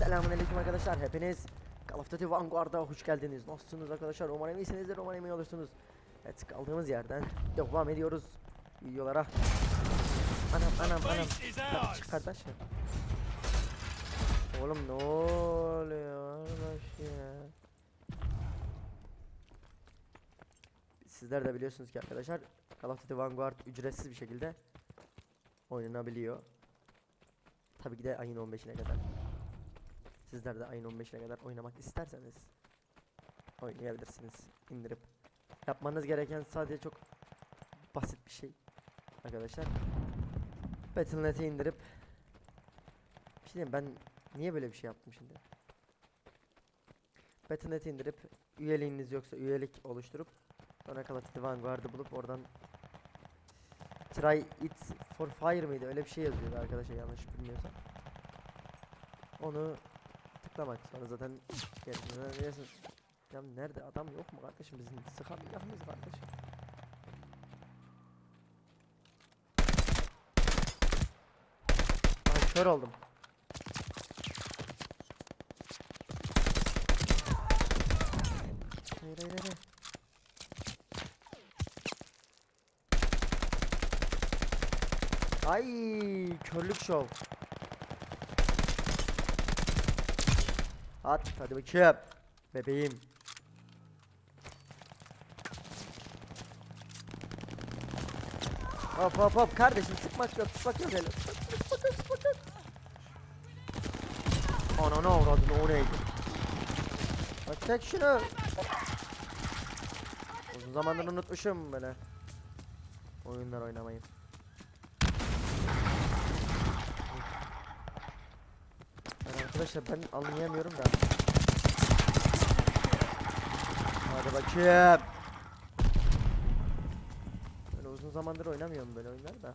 Selamünaleyküm arkadaşlar. Hepiniz Call of Duty Vanguard'a hoş geldiniz. Nasılsınız arkadaşlar? Umarım iyisinizdir. Umarım iyi olursunuz. Evet kaldığımız yerden devam ediyoruz videolara. Anam anam anam. Çık kardeşim. Oğlum ne oluyor arkadaş ya? Sizler de biliyorsunuz ki arkadaşlar Call of Duty Vanguard ücretsiz bir şekilde oynanabiliyor. Tabii ki de ayın 15'ine kadar. Sizler de ayın 15'ine kadar oynamak isterseniz oynayabilirsiniz indirip. Yapmanız gereken sadece çok basit bir şey arkadaşlar. Battle.net'i indirip bir şey diyeyim ben niye böyle bir şey yaptım şimdi? Battle.net'i indirip üyeliğiniz yoksa üyelik oluşturup sonra Call of Vanguard'ı bulup oradan Try it for fire mıydı? Öyle bir şey yazıyordu arkadaşlar yanlış bilmiyorsam. Onu tıklamak sonra zaten biliyorsunuz. Ya nerede adam yok mu kardeşim bizim sıkamayacak mıyız kardeşim? Ay kör oldum. Hayır hayır hayır. Ay körlük şov. At hadi bakayım. Bebeğim. Hop hop hop kardeşim sıkmak yok sıkmak yok öyle. Sıkmak yok, sıkmak yok. Ananı avradını o neydi? Bak çek şunu. Uzun zamandır unutmuşum böyle. Oyunlar oynamayı. Yani arkadaşlar ben anlayamıyorum da. Hadi bakayım. Böyle uzun zamandır oynamıyorum böyle oyunlar da.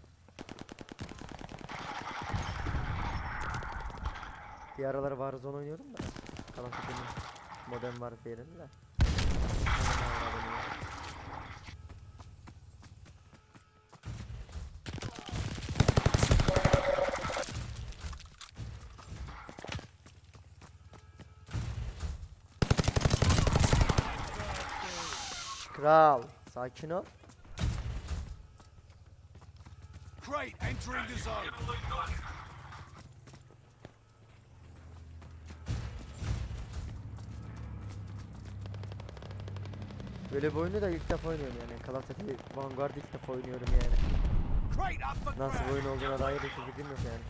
Bir aralar Warzone oynuyorum da. Of Duty'nin Modern Warfare'ini de. Kral, sakin ol. Crate entering the zone. Böyle bir oyunu da ilk defa oynuyorum yani. Call of Duty Vanguard ilk defa oynuyorum yani. Nasıl bir oyun olduğuna dair hiçbir fikrim yok yani.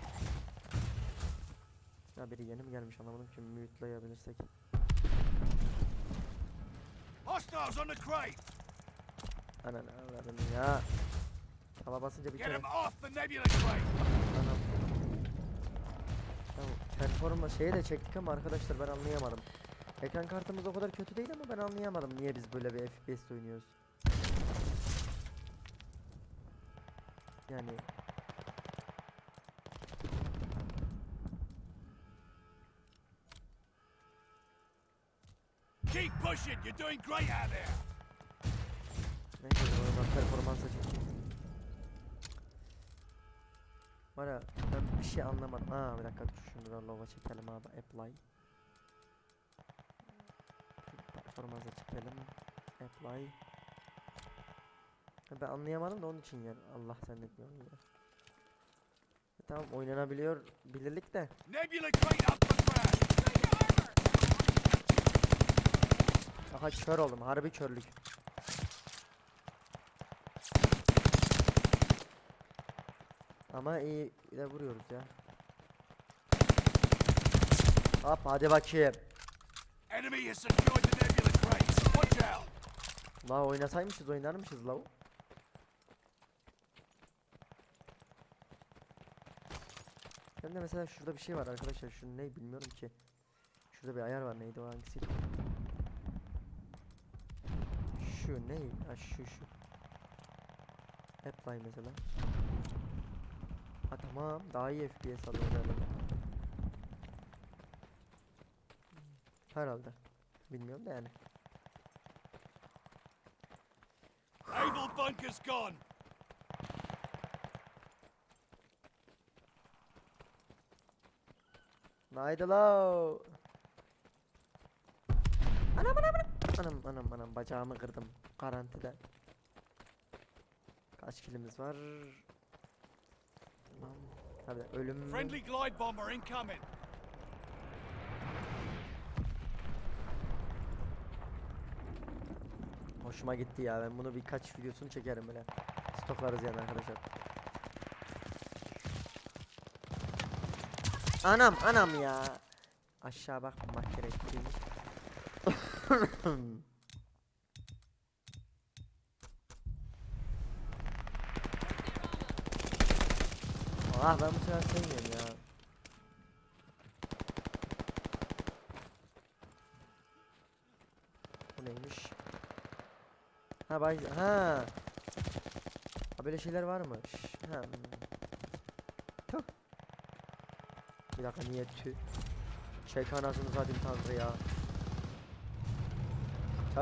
Ya biri yeni mi gelmiş anlamadım ki mute'layabilirsek. Hostiles on the crate. Ananı avradını ya. Tava basınca bir Get kere. them off the nebula crate. Anam. Ya performa şeyi de çektik ama arkadaşlar ben anlayamadım. Ekran kartımız o kadar kötü değil ama ben anlayamadım niye biz böyle bir FPS oynuyoruz. Yani pushing. You're doing great out there. neyse oyundan performansa çekeyim. Var ya ben bir şey anlamadım. Aa bir dakika şunu da lova çekelim abi apply. Performansa çekelim. Apply. Ben anlayamadım da onun için yani. Allah sen etmiyorum ya. E, Tamam oynanabiliyor bilirlik de. Nebula crate up for grabs. Aha kör oldum harbi körlük. Ama iyi de vuruyoruz ya. Hop hadi bakayım. Enemy has secured the nebula crate. Watch out. La oynasaymışız oynarmışız la. Ben de mesela şurada bir şey var arkadaşlar şu ne bilmiyorum ki. Şurada bir ayar var neydi o hangisi? Şu ne? Ha şu şu. Apply mesela. Ha tamam daha iyi FPS alıyor herhalde. Herhalde. Bilmiyorum da yani. Able bunker's gone. Haydi lo. Anam anam anam. Anam anam anam bacağımı kırdım. Garantide. Kaç kilimiz var? Tamam. Tabii ölüm mü? Friendly glide bomber incoming. Hoşuma gitti ya. Ben bunu birkaç videosunu çekerim böyle. Stoklarız yani arkadaşlar. Anam anam ya. Aşağı bakmamak gerektiğini. Ah ben bu sefer sevmiyorum ya. Bu neymiş? Ha bay ha. Ha böyle şeyler varmış. Ha. hmm. Tüh. Bir dakika niye tüh? Çek anasını satayım tankı ya.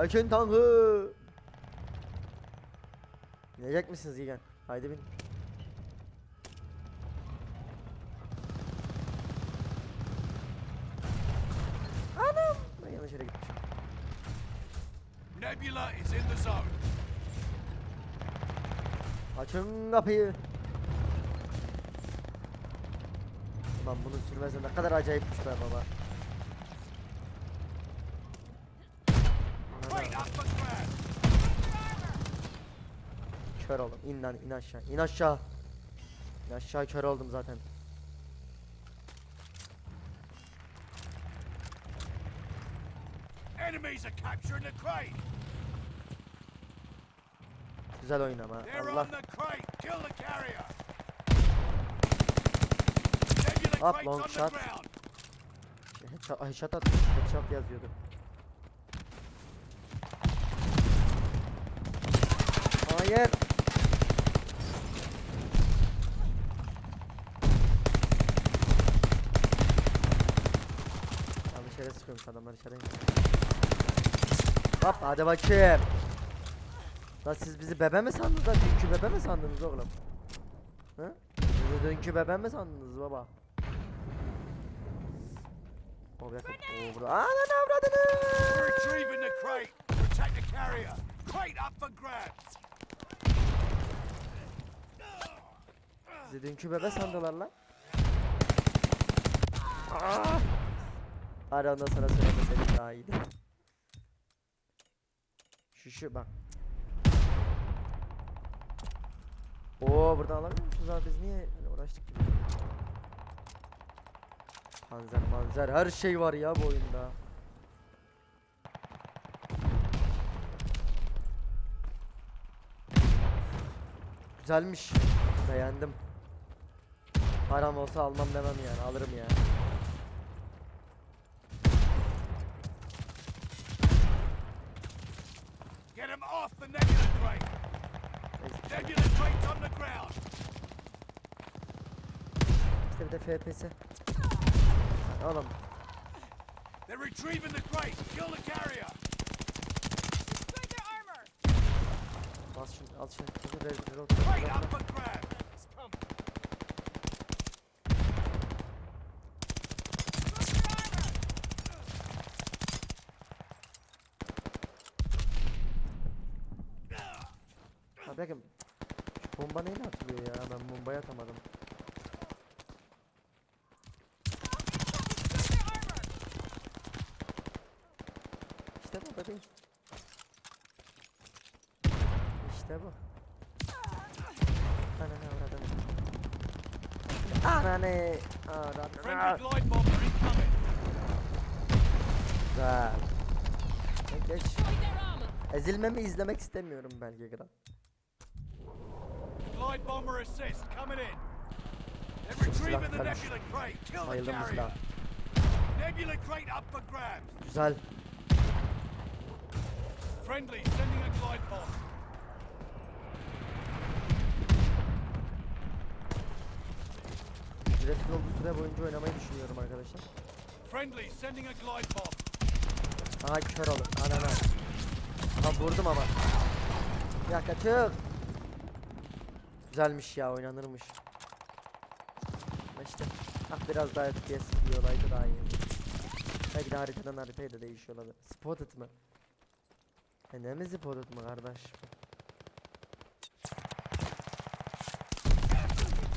Çekin tankı. Binecek misiniz Yigen? Haydi bin. Anam. Ben yanlış yere gitmişim. Nebula is in the zone. Açın kapıyı. Ulan bunun sürmesi ne kadar acayipmiş be baba. Ana, Crate up for grabs. Kör oldum. İn lan in aşağı. İn aşağı. İn aşağı kör oldum zaten. Enemies are capturing the crate. Güzel oyun ama. They're Allah. crate's long on shot. Headshot, atmış. Headshot yazıyordu. Hayır. Yanlış yere sıkıyormuş adamlar içeri. Hop hadi bakayım. Lan siz bizi bebe mi sandınız lan? Dünkü bebe mi sandınız oğlum? Hı? Bizi dünkü bebe mi sandınız baba? O bir dakika. Oo burada. Ananı avradını. Retrieving the crate. Protect the carrier. Crate up for grabs. Bizi dünkü bebe sandılar lan. Aa! Hadi ondan sonra söylemeseydin daha iyiydi. Şu bak. Oo buradan alamıyormuşuz abi biz niye uğraştık ki? Panzer manzer her şey var ya bu oyunda. Güzelmiş. Beğendim. Param olsa almam demem yani alırım yani. Get him off the nebula crate. Neyse, Nebula crate's on the ground. İşte bir de FPS. Oğlum They're retrieving the crate. Kill the carrier. Destroy their armor! bas şunu al şunu. Şunu ver, reload, Crate reload, up for grabs. Destroy their armor! Ha bakın. Şu bomba neyle atılıyor ya? Ben bombayı atamadım. Destroy their armor! İşte bu bebeğim. İşte bu. Ananı avradını. Ananı avradını. Güzel. Geç, Geç. Ezilmemi izlemek istemiyorum belki kral. Glide bomber assist coming in. Retrieving the güzelmiş. nebula crate. Kill the Bayıldım bu carrier. silah. Nebula crate up for grabs. Güzel. Friendly sending a glide bomb. Ücretsiz olduğu süre boyunca oynamayı düşünüyorum arkadaşlar. Friendly sending a glide bomb. Aha kör olun. Anana. Aha vurdum ama. Bir dakika çık. Güzelmiş ya oynanırmış. Ama işte Ah biraz daha FPS iyi olaydı daha iyi. Belki de haritadan haritaya da değişiyor olabilir. Spotted mı? E ne mi spotted mı kardeş?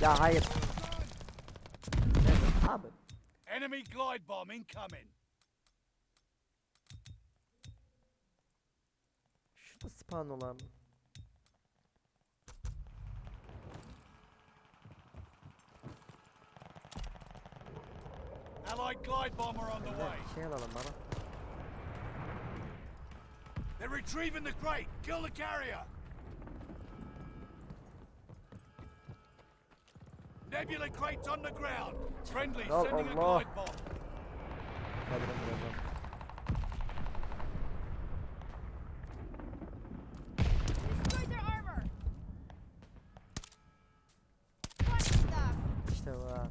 Ya hayır. Abi. Enemy glide bomb incoming. Şurada spawn olan. Allied glide bomber on the way. Şey alalım bana. They're retrieving the crate. Kill the carrier. Nebula crate's on the ground. Friendly, Oh, sending a Allah. glide bomb. Hadi lan birazdan. Destroy their armor. Fun stuff. İşte bu. ha.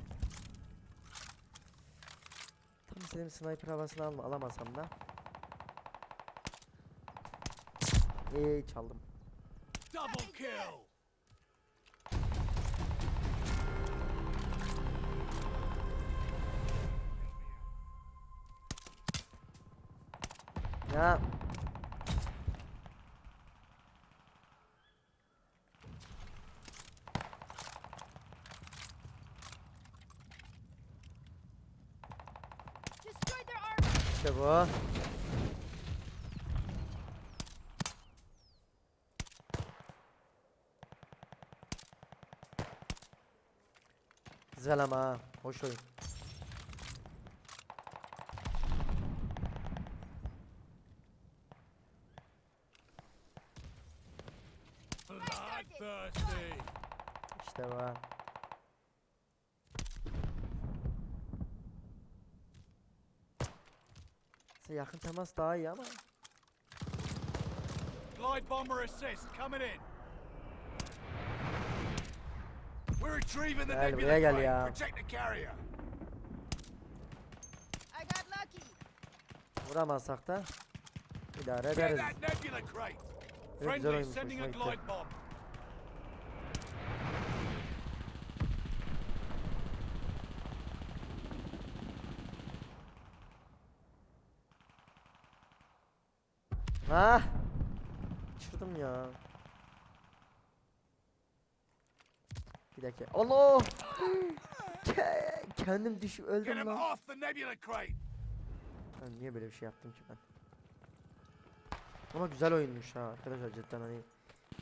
Tam istediğim sniper havasını alma, alamasam da. İyi çaldım. Double kill. Ya. İşte bu. Güzel ama. Hoş oyun. Bloodthirsty. İşte bu. ha. Neyse, Yakın temas daha iyi ama. Glide bomber assist coming in. We're retrieving the Gel nebula buraya gel crate. ya. Protect the carrier. I got lucky. Vuramazsak da idare ederiz. güzel Friendly, oyunmuş, sending a hoşuma gitti. Ha? Kaçırdım ya. Bir dakika. Allah! Ke- Kendim düşüp öldüm lan. Ben niye böyle bir şey yaptım ki ben? Ama güzel oyunmuş ha arkadaşlar cidden hani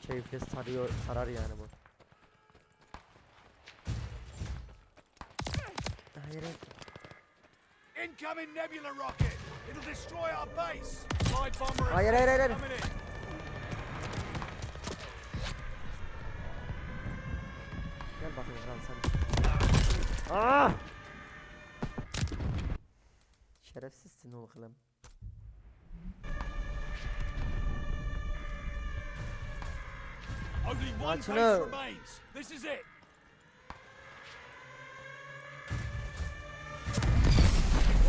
keyifli sarıyor sarar yani bu. Hayır. Incoming nebula rocket. It'll destroy our base. Glide bomber Hayır, hayır, hayır. Gel bakayım lan sen. Aa! Şerefsizsin oğlum. Only one out. remains. This is it.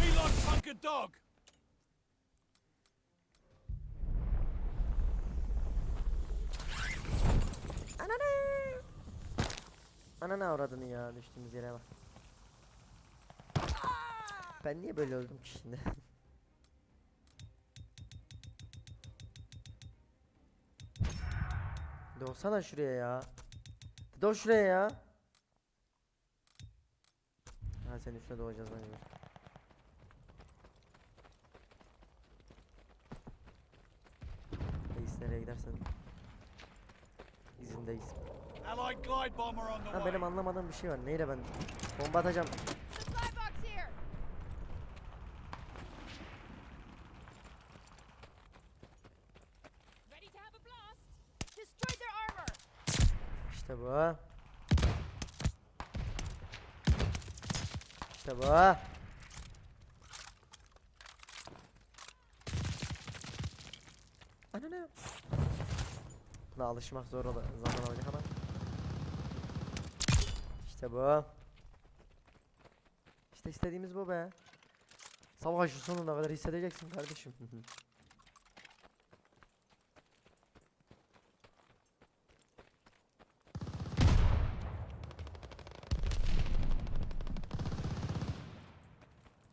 We lost Bunker Dog. Ananı avradını ya düştüğümüz yere bak. Ben niye böyle öldüm ki şimdi? Doğsana şuraya ya. Doğ şuraya ya. Ha senin üstüne doğacağız lan yine. Reis nereye gidersen izindeyiz. Ha benim anlamadığım bir şey var. Neyle ben bomba atacağım. İşte bu. İşte bu. Ananı. Buna alışmak zor olur. Zaman alacak ama. İşte bu. İşte istediğimiz bu be. Savaşı sonuna kadar hissedeceksin kardeşim.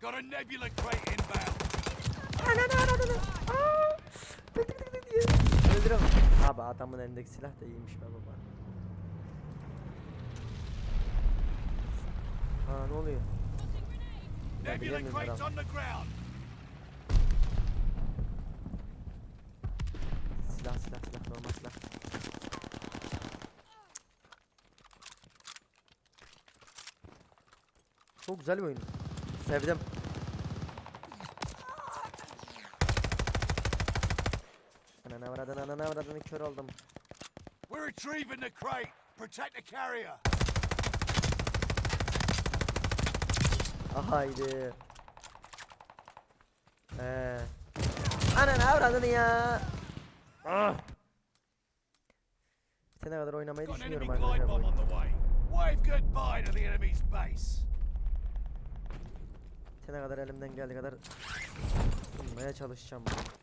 Got a nebula crate inbound. Öldüremem. Abi adamın elindeki silah da iyiymiş be baba. Aa ne oluyor? Nebula bilemiyorum crates herhalde. Silah silah silah normal silah. Çok güzel bir oyun. Sevdim. Ananı avradını kör oldum. We're retrieving the crate. Protect the carrier. Haydi. Ee. Ananı avradını ya. Ah. Sene kadar oynamayı düşünüyorum glide arkadaşlar. bu bomb oyunu. on the way. Wave goodbye to the enemy's base. Sene kadar elimden geldiği kadar sunmaya çalışacağım bunu.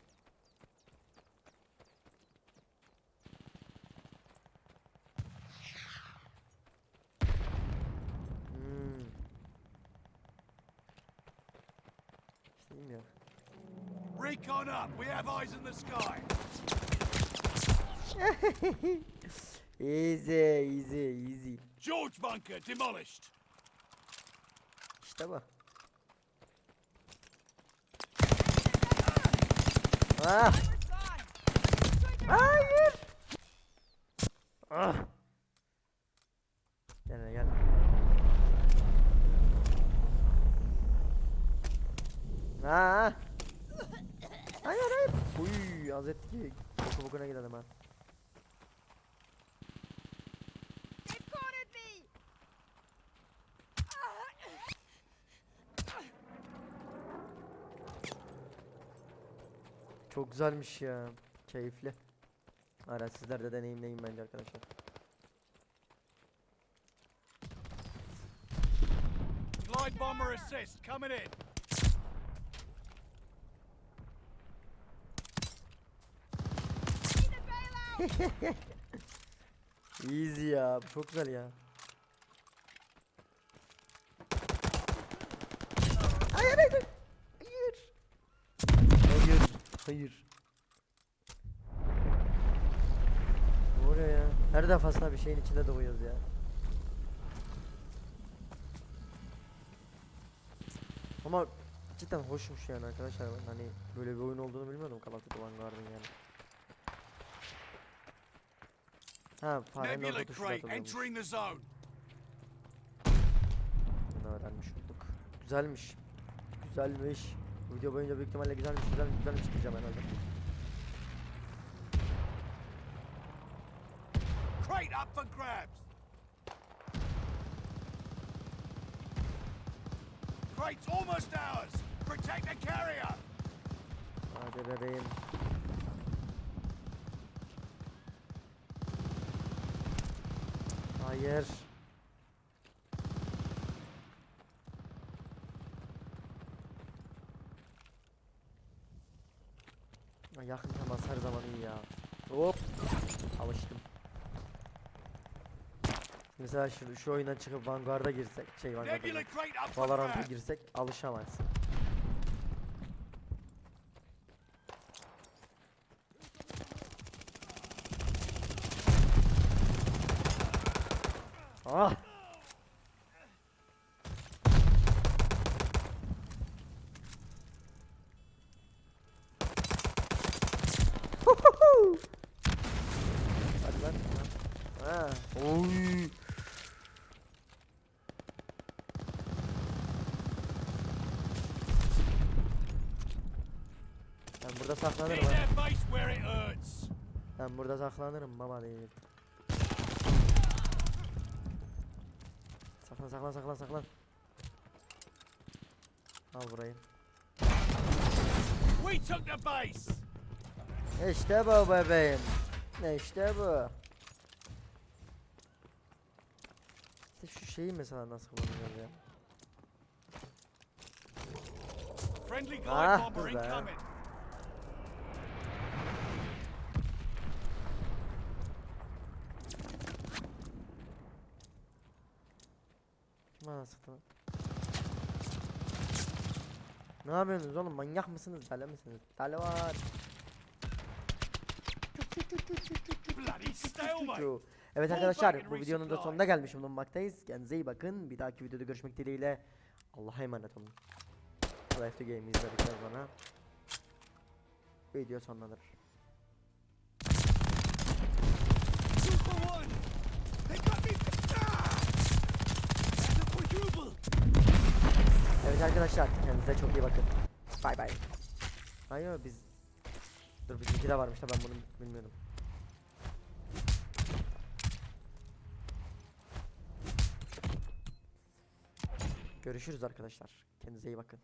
Recon up. We have eyes in the sky. easy, easy, easy. George bunker demolished. İşte bu. Ah! Hayır. Ah. Gel hele, gel. Ha. Hayır hayır. Bokuna gidelim ha. Çok güzelmiş ya. Keyifli. Ara sizler de deneyimleyin bence arkadaşlar. Glide bomber assist coming in. Easy ya. Çok güzel ya. Hayır hayır. Hayır. Hayır. Hayır. Oluyor ya? Her defasında bir şeyin içinde doğuyoruz ya. Ama cidden hoşmuş yani arkadaşlar. Ben hani böyle bir oyun olduğunu bilmiyordum Call of Duty Vanguard'ın yani. Ha, farenin Nebula orta tuşu da crate atılıyormuş. entering the zone. Bunu öğrenmiş olduk. Güzelmiş. Güzelmiş. Video boyunca büyük ihtimalle güzelmiş, güzelmiş, güzelmiş diyeceğim herhalde. Crate up for grabs. Crate's almost ours. Protect the carrier. Hadi bebeğim. Hayır. Ya Yakın temas her zaman iyi ya. Hop. Alıştım. Mesela şu, şu oyuna çıkıp Vanguard'a girsek, şey Vanguard'a for Valorant'a girsek alışamazsın. Ah! Hadi lan. Ha. Oy. Ben burada saklanırım ha. Ben burada saklanırım baba değil. Saklan saklan saklan saklan. Al burayı. We took the base. İşte bu bebeğim. İşte bu. İşte şu şeyi mesela nasıl kullanıyoruz ya? Friendly glide Ah, bomber incoming. Lan? Ne yapıyorsunuz oğlum manyak mısınız deli misiniz? Deli var. Evet arkadaşlar bu videonun da sonuna gelmiş bulunmaktayız. Kendinize iyi bakın. Bir dahaki videoda görüşmek dileğiyle. Allah'a emanet olun. Life to Game'i izledikten sonra video sonlanır. Two for one. They got me. Ah! That's a quadruple. Evet arkadaşlar kendinize çok iyi bakın. Bay bay. Hayır biz Dur bizimki de varmış da ben bunu bilmiyordum. Görüşürüz arkadaşlar. Kendinize iyi bakın.